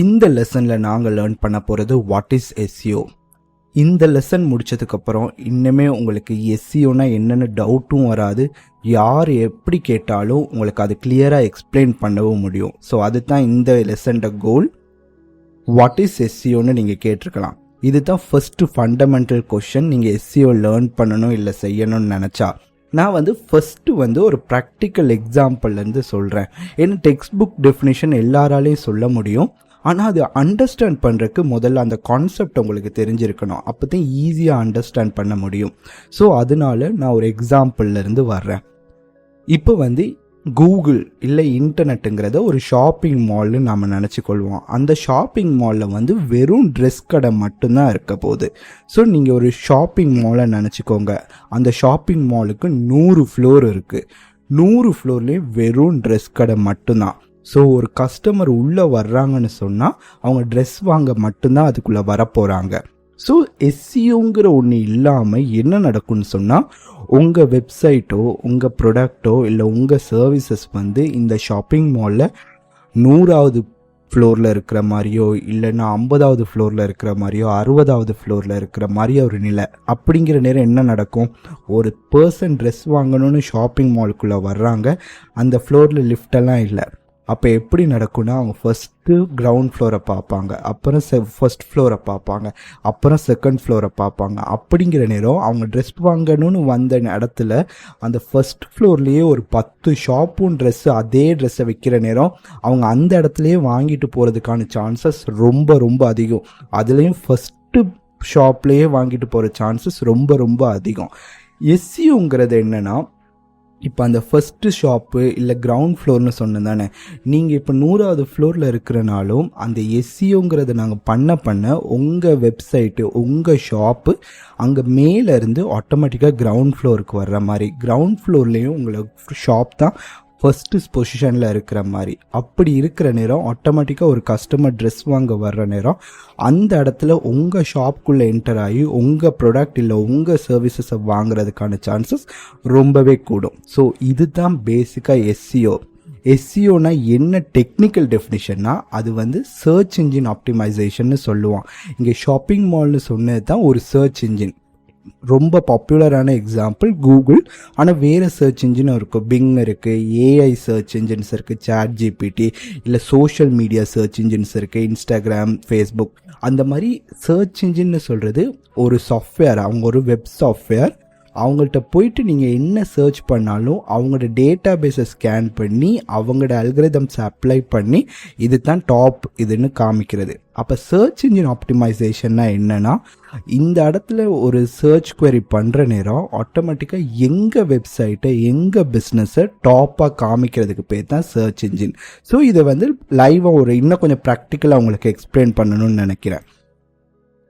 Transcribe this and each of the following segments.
இந்த லெசனில் நாங்கள் லேர்ன் பண்ண போகிறது வாட் இஸ் எஸ்சிஓ இந்த லெசன் முடித்ததுக்கப்புறம் இன்னுமே உங்களுக்கு எஸ்சிஓனா என்னென்ன டவுட்டும் வராது. யார் எப்படி கேட்டாலும் உங்களுக்கு அது கிளியராக எக்ஸ்பிளைன் பண்ணவும் முடியும். ஸோ அதுதான் இந்த லெசன்ட கோல் வாட் இஸ் எஸ்சிஓன்னு நீங்கள் கேட்டிருக்கலாம். இதுதான் ஃபர்ஸ்ட் ஃபண்டமெண்டல் கொஷின் நீங்கள் எஸ்சிஓ லேர்ன் பண்ணணும் இல்லை செய்யணும்னு நினச்சா. நான் வந்து ஃபஸ்ட்டு வந்து ஒரு ப்ராக்டிக்கல் எக்ஸாம்பிள்லேருந்து சொல்கிறேன் ஏன்னா டெக்ஸ்ட் புக் டெஃபினேஷன் எல்லாராலையும் சொல்ல முடியும். ஆனால் அது அண்டர்ஸ்டாண்ட் பண்ணுறதுக்கு முதல்ல அந்த கான்செப்ட் உங்களுக்கு தெரிஞ்சிருக்கணும். அப்போ தான் ஈஸியாக அண்டர்ஸ்டாண்ட் பண்ண முடியும். ஸோ அதனால நான் ஒரு எக்ஸாம்பிள்ல இருந்து வர்றேன். இப்போ வந்து கூகுள் இல்லை இன்டர்நெட்டுங்கிறத ஒரு ஷாப்பிங் மால்னு நாம் நினச்சிக்கொள்வோம். அந்த ஷாப்பிங் மாலில் வந்து வெறும் ட்ரெஸ் கடை மட்டும்தான் இருக்க போகுது. ஸோ நீங்கள் ஒரு ஷாப்பிங் மாலை நினச்சிக்கோங்க. அந்த ஷாப்பிங் மாலுக்கு நூறு ஃப்ளோர் இருக்குது நூறு ஃப்ளோர்லேயும் வெறும் ட்ரெஸ் கடை மட்டும்தான். ஸோ ஒரு கஸ்டமர் உள்ளே வர்றாங்கன்னு சொன்னால் அவங்க ட்ரெஸ் வாங்க மட்டும்தான் அதுக்குள்ளே வரப்போகிறாங்க ஸோ எஸ்சியோங்கிற ஒன்று இல்லாமல் என்ன நடக்கும்னு சொன்னால் உங்கள் வெப்சைட்டோ உங்கள் ப்ரொடக்டோ இல்லை உங்கள் சர்வீசஸ் வந்து இந்த ஷாப்பிங் மாலில் நூறாவது ஃப்ளோரில் இருக்கிற மாதிரியோ இல்லைன்னா ஐம்பதாவது ஃப்ளோரில் இருக்கிற மாதிரியோ அறுபதாவது ஃப்ளோரில் இருக்கிற மாதிரியோ ஒரு நிலை. அப்படிங்கிற நேரம் என்ன நடக்கும்? ஒரு பர்சன் ட்ரெஸ் வாங்கணும்னு ஷாப்பிங் மாலுக்குள்ளே வர்றாங்க அந்த ஃப்ளோரில் லிஃப்டெல்லாம் இல்லை. அப்போ எப்படி நடக்கும்னா அவங்க ஃபஸ்ட்டு கிரவுண்ட் ஃப்ளோரை பார்ப்பாங்க. அப்புறம் செ ஃபஸ்ட் ஃப்ளோரை பார்ப்பாங்க. அப்புறம் செகண்ட் ஃப்ளோரை பார்ப்பாங்க. அப்படிங்கிற நேரம் அவங்க ட்ரெஸ் வாங்கணும்னு வந்த இடத்துல அந்த ஃபஸ்ட் ஃப்ளோர்லேயே ஒரு பத்து ஷாப்பும் ட்ரெஸ்ஸு அதே ட்ரெஸ்ஸை விற்கிற நேரம் அவங்க அந்த இடத்துலையே வாங்கிட்டு போகிறதுக்கான சான்சஸ் ரொம்ப ரொம்ப அதிகம். அதுலேயும் ஃபஸ்ட்டு ஷாப்லேயே வாங்கிட்டு போகிற சான்சஸ் ரொம்ப ரொம்ப அதிகம். எஸ்சியுங்கிறது என்னென்னா இப்போ அந்த ஃபஸ்ட்டு ஷாப்பு இல்லை கிரவுண்ட் ஃப்ளோர்னு சொன்னேன் தானே. நீங்கள் இப்போ நூறாவது ஃப்ளோரில் இருக்கிறனாலும் அந்த எஸ்சிஓங்கிறத நாங்கள் பண்ண பண்ண உங்கள் வெப்சைட்டு உங்கள் ஷாப்பு அங்கே மேலேருந்து ஆட்டோமேட்டிக்காக கிரவுண்ட் ஃப்ளோருக்கு வர்ற மாதிரி. கிரவுண்ட் ஃப்ளோர்லேயும் உங்களுக்கு ஷாப் தான் ஃபஸ்ட்டு பொசிஷனில் இருக்கிற மாதிரி. அப்படி இருக்கிற நேரம் ஆட்டோமேட்டிக்காக ஒரு கஸ்டமர் ட்ரெஸ் வாங்க வர்ற நேரம் அந்த இடத்துல உங்கள் ஷாப்குள்ளே என்டர் ஆகி உங்கள் ப்ராடக்ட் இல்லை உங்கள் சர்வீசஸை வாங்குறதுக்கான சான்சஸ் ரொம்பவே கூடும். ஸோ இதுதான் பேசிக்காக எஸ்சிஓ எஸ்சிஓனா என்ன டெக்னிக்கல் டெஃபினிஷன்னா அது வந்து சர்ச் இன்ஜின் ஆப்டிமைசேஷன் சொல்லுவான். இங்கே ஷாப்பிங் மால்னு சொன்னது தான் ஒரு சர்ச் இன்ஜின் ரொம்ப பாப்புலரான எக்ஸாம்பிள் கூகுள் ஆனால் வேறு சர்ச் இன்ஜினும் இருக்கும். பிங் இருக்குது ஏஐ சர்ச் இன்ஜின்ஸ் இருக்குது சாட் ஜிபிடி இல்லை சோஷியல் மீடியா சர்ச் இன்ஜின்ஸ் இருக்குது இன்ஸ்டாகிராம் ஃபேஸ்புக் அந்த மாதிரி சர்ச் இன்ஜின்னு சொல்கிறது ஒரு சாஃப்ட்வேர் அவங்க ஒரு வெப் சாஃப்ட்வேர் அவங்கள்ட்ட போயிட்டு நீங்கள் என்ன சர்ச் பண்ணாலும் அவங்களோட டேட்டா பேஸை ஸ்கேன் பண்ணி அவங்களோட அல்கிரதம்ஸ் அப்ளை பண்ணி இது தான் டாப் இதுன்னு காமிக்கிறது. அப்போ சர்ச் இன்ஜின் ஆப்டிமைசேஷன்னா என்னென்னா இந்த இடத்துல ஒரு சர்ச் குவரி பண்ணுற நேரம் ஆட்டோமேட்டிக்காக எங்கள் வெப்சைட்டை எங்கள் பிஸ்னஸை டாப்பாக காமிக்கிறதுக்கு பேர் தான் சர்ச் இன்ஜின் ஸோ இதை வந்து லைவாக ஒரு இன்னும் கொஞ்சம் ப்ராக்டிக்கலாக உங்களுக்கு எக்ஸ்பிளைன் பண்ணணும்னு நினைக்கிறேன்.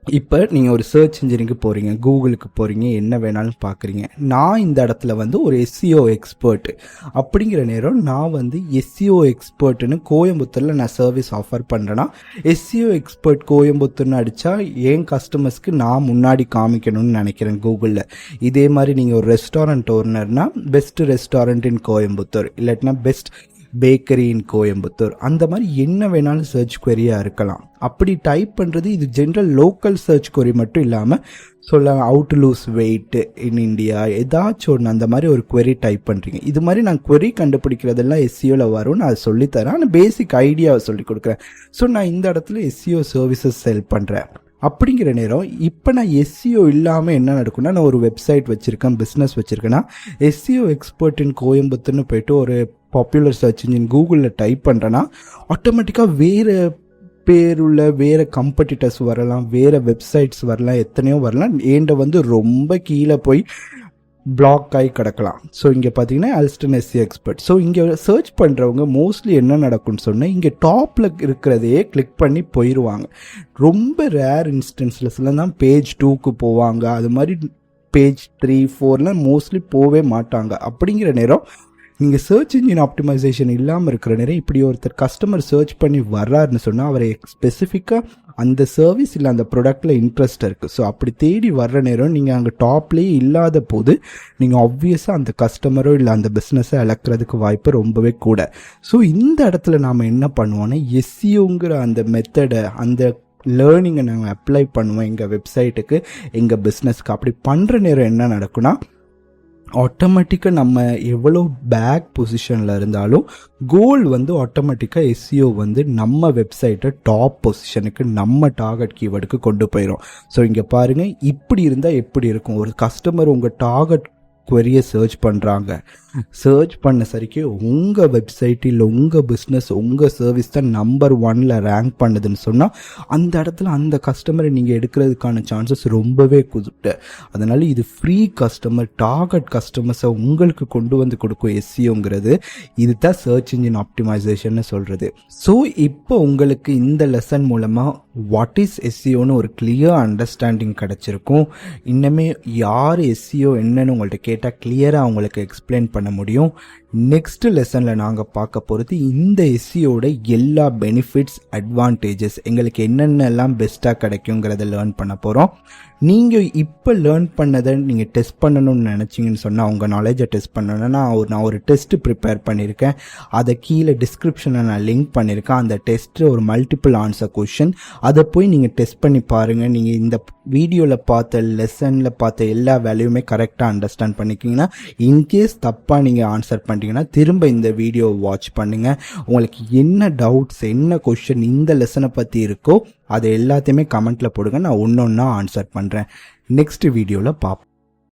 இப்போ நீங்கள் ஒரு சர்ச் இன்ஜினுக்கு போகிறீங்க கூகுளுக்கு போகிறீங்க என்ன வேணாலும் பார்க்குறீங்க நான் இந்த இடத்துல வந்து ஒரு எஸ்சிஓ எக்ஸ்பர்ட் அப்படிங்கிற நேரம் நான் வந்து எஸ்சிஓ எக்ஸ்பர்ட்னு கோயம்புத்தூரில் நான் சர்வீஸ் ஆஃபர் பண்ணுறேன்னா எஸ்சிஓ எக்ஸ்பர்ட் கோயம்புத்தூர்னு அடித்தா என் கஸ்டமர்ஸ்க்கு நான் முன்னாடி காமிக்கணும்னு நினைக்கிறேன் கூகுளில் இதே மாதிரி நீங்கள் ஒரு ரெஸ்டாரண்ட் ஓனர்னா பெஸ்ட் ரெஸ்டாரண்ட் இன் கோயம்புத்தூர். இல்லாட்டினா பெஸ்ட் பேக்கரி இன் கோயம்புத்தூர். அந்த மாதிரி என்ன வேணாலும் சர்ச் கொரியாக இருக்கலாம். அப்படி டைப் பண்ணுறது இது ஜென்ரல் லோக்கல் சர்ச் கொரி மட்டும் இல்லாமல் சொல்லலாம் out lose weight in India ஏதாச்சும் ஒன்று அந்த மாதிரி ஒரு கொரி டைப் பண்ணுறீங்க இது மாதிரி நான் கொரி கண்டுபிடிக்கிறதெல்லாம் எஸ்சியோவில் வரும் நான் சொல்லித்தரேன். ஆனால் பேசிக் ஐடியாவை சொல்லி கொடுக்குறேன். ஸோ நான் இந்த இடத்துல எஸ்சிஓ சர்வீசஸ் செல் பண்ணுறேன் அப்படிங்கிற நேரம் இப்போ நான் எஸ்சிஓ இல்லாமல் என்ன நடக்கும்னா நான் ஒரு வெப்சைட் வச்சுருக்கேன் பிஸ்னஸ் வச்சுருக்கேன்னா எஸ்சிஓ எக்ஸ்பர்ட் இன் கோயம்புத்தூர்னு போயிட்டு ஒரு பாப்புலர் சர்ச் இன்ஜின் கூகுளில் டைப் பண்ணுறேன்னா ஆட்டோமேட்டிக்காக வேறு பேருள்ள வேறு கம்படிட்டர்ஸ் வரலாம் வேறு வெப்சைட்ஸ் வரலாம் எத்தனையோ வரலாம். ஏண்ட வந்து ரொம்ப கீழே போய் பிளாக் ஆகி கிடக்கலாம். ஸோ இங்கே பார்த்தீங்கன்னா அல்ஸ்டன் எஸ்சி எக்ஸ்பர்ட் ஸோ இங்கே சர்ச் பண்ணுறவங்க மோஸ்ட்லி என்ன நடக்கும்னு சொன்னால் இங்கே டாப்பில் இருக்கிறதையே கிளிக் பண்ணி போயிடுவாங்க ரொம்ப ரேர் இன்ஸ்டன்ஸில் தான் பேஜ் டூக்கு போவாங்க. அது மாதிரி பேஜ் த்ரீ ஃபோர்லாம் மோஸ்ட்லி போவே மாட்டாங்க. அப்படிங்கிற நேரம் நீங்கள் சர்ச் இன்ஜின் ஆப்டிமைசேஷன் இல்லாமல் இருக்கிற நேரம் இப்படி ஒருத்தர் கஸ்டமர் சர்ச் பண்ணி வர்றாருன்னு சொன்னால் அவரை ஸ்பெசிஃபிக்காக அந்த சர்வீஸ் இல்லை அந்த ப்ராடக்டில் இன்ட்ரெஸ்ட் இருக்குது ஸோ அப்படி தேடி வர்ற நேரம் நீங்கள் அங்கே டாப்லேயே இல்லாத போது நீங்கள் ஆப்வியஸாக அந்த கஸ்டமரோ இல்லை அந்த பிஸ்னஸை இழக்கிறதுக்கு வாய்ப்பு ரொம்பவே கூட. ஸோ இந்த இடத்துல நாம் என்ன பண்ணுவோன்னா எஸ்சியோங்கிற அந்த மெத்தடை அந்த லேர்னிங்கை நாங்கள் அப்ளை பண்ணுவோம் எங்கள் வெப்சைட்டுக்கு எங்கள் பிஸ்னஸ்க்கு அப்படி பண்ணுற நேரம் என்ன நடக்கும்னா ஆட்டோமேட்டிக்காக நம்ம எவ்வளோ பேக் பொசிஷனில் இருந்தாலும் கோல் வந்து ஆட்டோமேட்டிக்காக எஸ்சிஓ வந்து நம்ம வெப்சைட்டை டாப் பொசிஷனுக்கு நம்ம டார்கெட் கீவேர்டுக்கு கொண்டு போயிடும் ஸோ இங்கே பாருங்கள் இப்படி இருந்தால் எப்படி இருக்கும்? ஒரு கஸ்டமர் உங்கள் டார்கெட் query-ய சர்ச் பண்ணுறாங்க சர்ச் பண்ண சரிக்கு உங்கள் வெப்சைட் இல்லை உங்கள் பிஸ்னஸ் உங்கள் சர்வீஸ் தான் நம்பர் ஒனில் ரேங்க் பண்ணுதுன்னு சொன்னால் அந்த இடத்துல அந்த கஸ்டமரை நீங்கள் எடுக்கிறதுக்கான சான்சஸ் ரொம்பவே குதிட்டு அதனால் இது ஃப்ரீ கஸ்டமர் டார்கெட் கஸ்டமர்ஸை உங்களுக்கு கொண்டு வந்து கொடுக்கும் எஸ்சிஓங்கிறது இதுதான் சர்ச் இன்ஜின் ஆப்டிமைசேஷன் சொல்கிறது ஸோ இப்போ உங்களுக்கு இந்த லெசன் மூலமாக வாட் இஸ் எஸ்சிஓன்னு ஒரு கிளியர் அண்டர்ஸ்டாண்டிங் கிடச்சிருக்கும். இன்னமே யார் எஸ்சிஓ என்னன்னு உங்கள்கிட்ட கேட்டால் கிளியராக அவங்களுக்கு எக்ஸ்பிளைன் பண்ண முடியும். நெக்ஸ்ட் லெசனில் நாங்கள் பார்க்க போகிறது இந்த எஸ்சியோட எல்லா பெனிஃபிட்ஸ் அட்வான்டேஜஸ் எங்களுக்கு என்னென்னலாம் பெஸ்ட்டாக கிடைக்குங்கிறத லேர்ன் பண்ண போகிறோம் நீங்கள் இப்போ லேர்ன் பண்ணதை நீங்கள் டெஸ்ட் பண்ணணும்னு நினச்சிங்கன்னு சொன்னால் உங்கள் நாலேஜை டெஸ்ட் பண்ணணும்னா ஒரு நான் ஒரு டெஸ்ட்டு ப்ரிப்பேர் பண்ணியிருக்கேன். அதை கீழே டிஸ்கிரிப்ஷனில் நான் லிங்க் பண்ணியிருக்கேன். அந்த டெஸ்ட்டு ஒரு மல்டிபிள் ஆன்சர் கொஷின் அதை போய் நீங்கள் டெஸ்ட் பண்ணி பாருங்கள் நீங்கள் இந்த வீடியோவில் பார்த்த லெசனில் பார்த்த எல்லா வேலையுமே கரெக்டாக அண்டர்ஸ்டாண்ட் பண்ணிக்கிங்கன்னா இன்கேஸ் தப்பாக நீங்கள் ஆன்சர் பண்ணிட்டீங்கன்னா திரும்ப இந்த வீடியோ வாட்ச் பண்ணுங்கள் உங்களுக்கு என்ன டவுட்ஸ் என்ன கொஷின் இந்த லெசனை பற்றி இருக்கோ அதை எல்லாத்தையுமே கமெண்ட்டில் போடுங்க. நான் ஒன்று ஒன்றா ஆன்சர் பண்ணுறேன் நெக்ஸ்ட் வீடியோவில் பார்ப்போம்